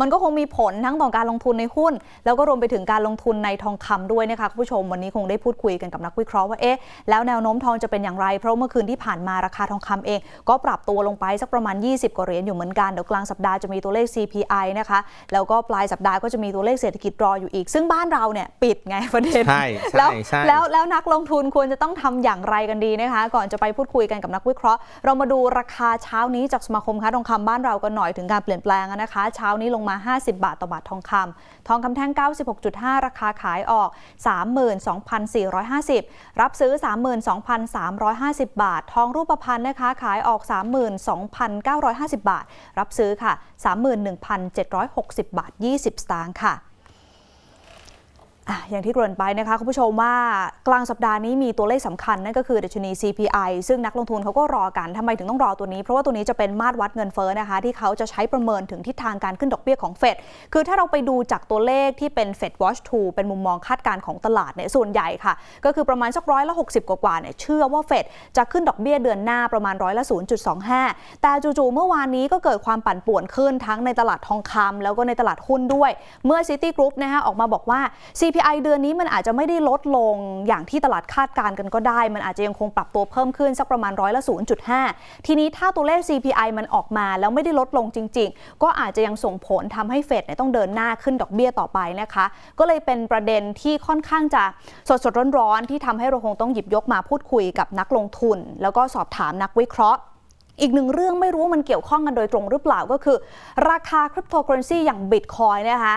มันก็คงมีผลทั้งต่อการลงทุนในหุ้น แล้วก็รวมไปถึงการลงทุนในทองคำด้วยนะคะคุณผู้ชมวันนี้คงได้พูดคุยกันกับนักวิเคราะห์ว่าเอ๊ะแล้วแนวโน้มทองจะเป็นอย่างไร เพราะเมื่อคืนที่ผ่านมาราคาทองคำเอง ก็ปรับตัวลงไปสักประมาณ 20 กว่าเหรียญอยู่เหมือนกันเดี๋ยวกลางสัปดาห์จะมีตัวเลข CPI นะคะแล้วก็ปลายสัปดาห์ก็จะมีตัวเลขเศรษฐกิจรออยู่อีก ซึ่งบ้านเราเนี่ยปิดไงประเด็นใช่ใช่แล้วใช่แล้วแล้วนักลงทุนควรจะต้องทำอย่างไรกันดีนะคะ ก่อนจะไปพูดคุยกันกับนักวิเคราะห์ เรามาดูราคาเช้านี้จากสมาคมค้าทองคำบ้านเรากันหน่อยถึงการเปลี่ยนแปลงนะคะ เช้านี้ลงงมา 50 บาทต่อบาททองคำทองคำแท่ง 96.5 ราคาขายออก 32,450 รับซื้อ 32,350 บาท ทองรูปพรรณนะคะขายออก 32,950 บาท รับซื้อค่ะ 31,760 บาท 20 สตางค์ค่ะ อย่างที่เกริ่นไปนะคะคุณผู้ชมว่ากลางสัปดาห์นี้มีตัวเลขสำคัญนั่นก็คือดัชนี CPI ซึ่งนักลงทุนเขาก็รอกันทำไมถึงต้องรอตัวนี้ เพราะว่าตัวนี้จะเป็นมาตรวัดเงินเฟ้อนะคะ ที่เขาจะใช้ประเมินถึงทิศทางการขึ้นดอกเบี้ยของเฟดคือถ้าเราไปดูจากตัวเลขที่เป็น Fed Watch 2 เป็นมุมมองคาดการณ์ของตลาดเนี่ยส่วนใหญ่ค่ะ ก็คือประมาณสักร้อยละ60 กว่าๆเนี่ยเชื่อว่าเฟดจะขึ้นดอกเบี้ยเดือนหน้าประมาณร้อยละ0.25 แต่จู่ๆเมื่อวานนี้ก็เกิดความปั่นป่วนขึ้นทั้งในตลาดทองคำแล้วก็ในตลาดหุ้นด้วย เมื่อ City Group นะคะออกมาบอกว่า CPI เดือนนี้มันอาจจะไม่ได้ลดลงอย่างที่ตลาดคาดการณ์กันก็ได้ มันอาจจะยังคงปรับตัวเพิ่มขึ้นสักประมาณร้อยละ 0.5 ทีนี้ถ้าตัวเลข CPI มันออกมาแล้วไม่ได้ลดลงจริง ๆ ก็อาจจะยังส่งผลทำให้เฟดเนี่ยต้องเดินหน้าขึ้นดอกเบี้ยต่อไปนะคะ ก็เลยเป็นประเด็นที่ค่อนข้างจะสดสดๆร้อนๆที่ทำให้เราคงต้องหยิบยกมาพูดคุยกับนักลงทุน แล้วก็สอบถามนักวิเคราะห์อีกหนึ่งเรื่องไม่รู้ว่ามันเกี่ยวข้องกันโดยตรงหรือเปล่าก็คือ ราคาคริปโตเคอเรนซีอย่างบิตคอยนะคะ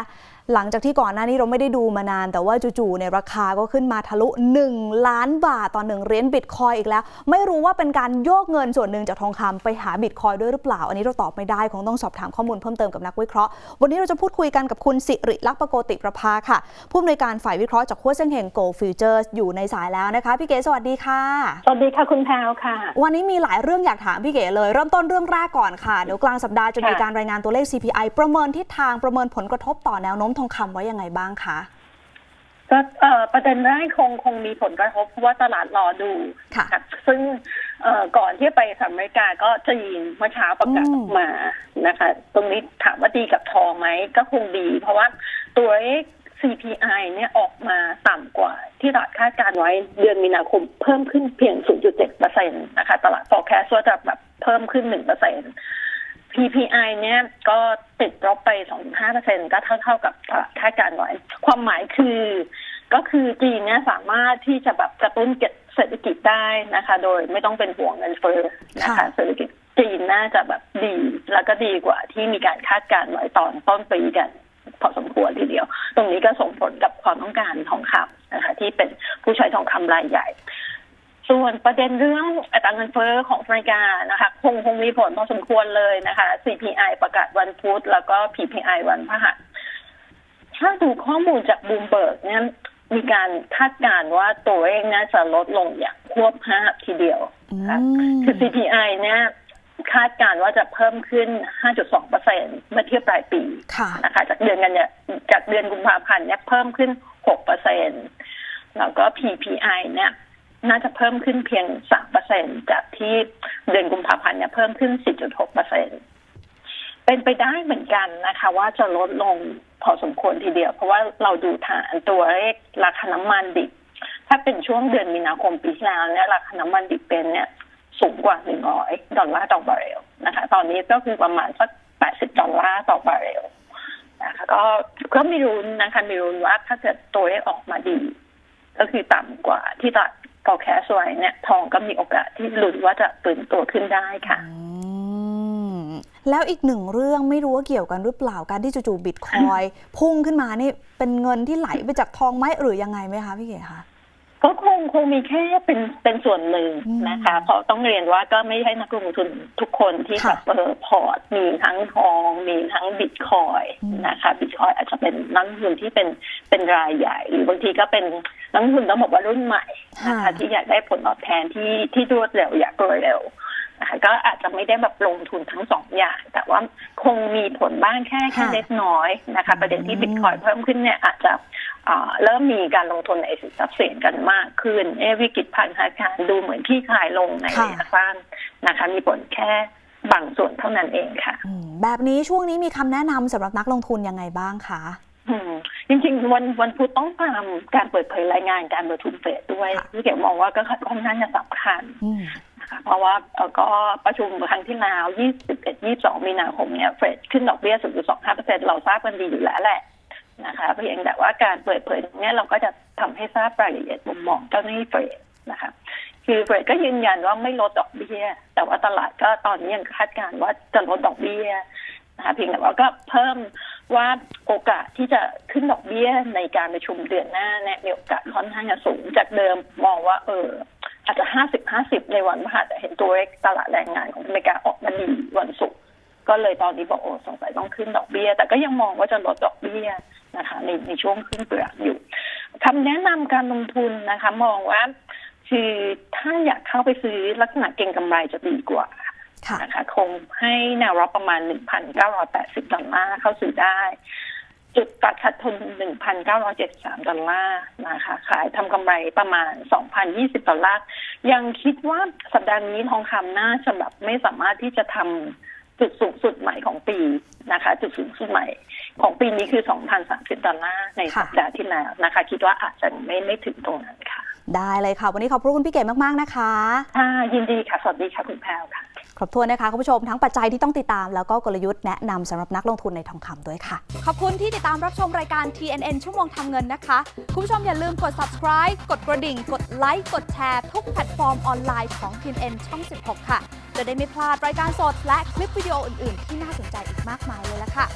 หลังจากที่ก่อนหน้านี้เราไม่ได้ดูมานาน แต่ว่าจู่ๆเนี่ยราคาก็ขึ้นมาทะลุ 1 ล้านบาทต่อหนึ่งเหรียญบิตคอยอีกแล้ว ไม่รู้ว่าเป็นการโยกเงินส่วนหนึ่งจากทองคำไปหาบิตคอยด้วยหรือเปล่า อันนี้เราตอบไม่ได้คงต้องสอบถามข้อมูลเพิ่มเติมกับนักวิเคราะห์ วันนี้เราจะพูดคุยกันกับคุณสิริลักษณ์ปโกติประภาค่ะ ผู้อำนวยการฝ่ายวิเคราะห์จากขั้วเส้นเฮงโกลฟิวเจอร์อยู่ในสายแล้วนะคะพี่เก๋สวัสดีค่ะ สวัสดีค่ะคุณแพรวค่ะ วันนี้มีหลายเรื่องอยากถามพี่เก๋เลย เริ่มต้นเรื่องแรกก่อนค่ะเดี๋ยวกลางสัปดาห์จะมีค่ะการรายงานตัวเลข CPI ประเมินทิศทางประเมินผลกระทบต่อแนวโน้มทองคำไว้ยังไงบ้างคะก็เอ่อประเด็นแรกคงคงมีผลกระทบเพราะว่าตลาดรอดูค่ะนซึ่งเอ่อก่อนที่ไปสหรัฐอเมริกาก็จีนเมื่อเช้าประกาศอืมออกมานะคะ ตรงนี้ถามว่าดีกับทองไหมก็คงดี เพราะว่าตัวเลข CPI เนี่ยออกมาต่ำกว่าที่ตลาดคาดการณ์ไว้เดือนมีนาคมเพิ่มขึ้นเพียง 0.7เปอร์เซ็นต์นะคะ ตลาด forecast ว่าจะแบบเพิ่มขึ้น1เปอร์เซ็นต์ PPI เนี่ยก็ ติดลบไป 2-5%ก็เท่าเท่าๆกับตลาดคาดการณ์ไว้ความหมายคือก็คือจีนเนี่ยสามารถที่จะแบบกระตุ้นเศรษฐกิจได้นะคะ โดยไม่ต้องเป็นห่วงเงินเฟ้อนะคะค่ะเศรษฐกิจจีนน่าจะแบบดี แล้วก็ดีกว่าที่มีการคาดการณ์ไว้ตอนต้นปีกันพอสมควรทีเดียว ตรงนี้ก็ส่งผลกับความต้องการทองคำนะคะที่เป็นผู้ใช้ทองคำรายใหญ่ ส่วนประเด็นเรื่องอัตราเงินเฟ้อของอเมริกานะคะคงคงมีผลพอสมควรเลยนะคะ CPI ประกาศวันพุธแล้วก็ PPI วันพฤหัสถ้าดูข้อมูลจากบูมเบิร์กเนี่ยมีการคาดการณ์ว่าตัวเลขน่าจะลดลงอย่างควบห้าบทีเดียวอืนะคะมคือ CPI เนี่ยคาดการณ์ว่าจะเพิ่มขึ้น 5.2เปอร์เซ็นเมื่อเทียบปลายปีค่ะนะคะจากเดือนกันเนี่ยจากเดือนกุมภาพันธ์เนี่ยเพิ่มขึ้น 6 เปอร์เซ็นแล้วก็ PPI เนี่ย น่าจะเพิ่มขึ้นเพียง3เปอร์เซ็นจากที่เดือนกุมภาพันธ์เนี่ยเพิ่มขึ้น4.6เปอร์เซ็นเป็นไปได้เหมือนกันนะคะ ว่าจะลดลงพอสมควรทีเดียว เพราะว่าเราดูฐานตัวเลขราคาน้ำมันดิบถ้าเป็นช่วงเดือนมีนาคมปีที่แล้วเนี่ยราคาน้ำมันดิบเป็นเนี่ยสูงกว่า100ดอลลาร์ต่อบาร์เรลนะคะ ตอนนี้ก็คือประมาณสัก80ดอลลาร์ต่อบาร์เรลนะคะก็ก็มีรุนนะคะมีรุนว่าถ้าเกิดตัวเลขออกมาดี ก็คือต่ำกว่าที่ตลาด forecast ไว้เนี่ยทองก็มีโอกาสที่ลุ้นว่าจะตื่นตัวขึ้นได้ค่ะอืมแล้วอีกหนึ่งเรื่องไม่รู้ว่าเกี่ยวกันหรือเปล่าการที่จู่ๆบิตคอยพุ่งขึ้นมานี่เป็นเงินที่ไหลไปจากทองไหมหรือยังไงไหมคะพี่เก๋คะ ก็คงคงมีแค่เป็นเป็นส่วนหนึ่งอืมนะคะ เพราะต้องเรียนว่าก็ไม่ใช่นักลงทุนทุกคนที่ค่ะแบบเปิดพอร์ตมีทั้งทอง มีทั้งบิตคอยอืมนะคะบิตคอยอาจจะเป็นนักลงทุนที่เป็นเป็นรายใหญ่ หรือบางทีก็เป็นนักลงทุนต้องบอกว่ารุ่นใหม่นะคะที่อยากได้ผลตอบแทนที่ที่รวดเร็วอยากรวยเร็วนะคะ ก็อาจจะไม่ได้แบบลงทุนทั้งสองอย่าง แต่ว่าคงมีผลบ้างแค่แค่ค่ะเล็กน้อยนะคะ ประเด็นที่อืมบิตคอยเพิ่มขึ้นเนี่ยอาจจะอ่าเริ่มมีการลงทุนในสินทรัพย์สินกันมากขึ้น เอะวิกฤตพันธนาการดูเหมือนที่คลายลงในค่ะระยะสั้นนะคะ มีผลแค่บางส่วนเท่านั้นเองค่ะอืมแบบนี้ช่วงนี้มีคำแนะนำสำหรับนักลงทุนยังไงบ้างคะอืมจริงๆวันวันพุธต้องตามการเปิดเผยรายงานการประชุมเฟดด้วยค่ะที่เกี่ยวมองว่าก็ค่อนข้างจะสำคัญอืมนะคะ เพราะว่าก็ประชุมครั้งที่แล้ว 21 22 มีนาคมเนี่ยเฟดขึ้นดอกเบี้ย 0.25%เราทราบกันดีอยู่แล้วแหละนะคะเพียงแต่ว่าการเปิดเผยเนี้ยเราก็จะทำให้ทราบรายละเอียดมุมมองเจ้าหน้าที่เฟดนะคะคือเฟดก็ยืนยันว่าไม่ลดดอกเบี้ย แต่ว่าตลาดก็ตอนนี้ยังคาดการณ์ว่าจะลดดอกเบี้ยนะคะเพียงแต่ว่าก็เพิ่มว่าโอกาสที่จะขึ้นดอกเบี้ยในการประชุมเดือนหน้าเนี่ยมีโอกาสค่อนข้างจะสูงจากเดิมมองว่า เออ อาจจะห้าสิบห้าสิบในวันพฤหัสแต่เห็นตัวเลขตลาดแรงงานของอเมริกาออกมาดีวันศุกร์ก็เลยตอนนี้บอกโอ้สงสัยต้องขึ้นดอกเบี้ย แต่ก็ยังมองว่าจะลดดอกเบี้ยนะคะในในช่วงขึ้นเปลือกอยู่คำแนะนำการลงทุนนะคะ มองว่า คือถ้าอยากเข้าไปซื้อลักษณะเก็งกำไรจะดีกว่าค่ะนะคะคงให้แนวรับประมาณ 1,980 ดอลลาร์เข้าซื้อได้ จุดตัดขาดทุน 1,973 ดอลลาร์นะคะ ขายทำกำไรประมาณ 2,020 ดอลลาร์ ยังคิดว่าสัปดาห์นี้ทองคำน่าจะแบบไม่สามารถที่จะทำจุดสูงสุดใหม่ของปีนะคะ จุดสูงสุดใหม่ของปีนี้คือ 2,030 ดอลลาร์ในค่ะสัปดาห์ที่แล้วนะคะ คิดว่าอาจจะไม่ไม่ถึงตรงนั้นค่ะ ได้เลยค่ะ วันนี้ขอบพระคุณพี่เก๋มาก ๆ นะคะ ค่ะ ยินดีค่ะ สวัสดีค่ะ คุณแพรวค่ะ ครบถ้วนนะคะคุณผู้ชมทั้งปัจจัยที่ต้องติดตาม แล้วก็กลยุทธ์แนะนำสำหรับนักลงทุนในทองคำด้วยค่ะ ขอบคุณที่ติดตามรับชมรายการ TNN ชั่วโมงทำเงินนะคะ คุณผู้ชมอย่าลืมกด subscribe กดกระดิ่ง กดไลค์กดแชร์ทุกแพลตฟอร์มออนไลน์ของ TNN ช่อง 16 ค่ะ จะได้ไม่พลาดรายการสดและคลิปวิดีโออื่น ๆ ที่น่าสนใจอีกมากมายเลยละค่ะ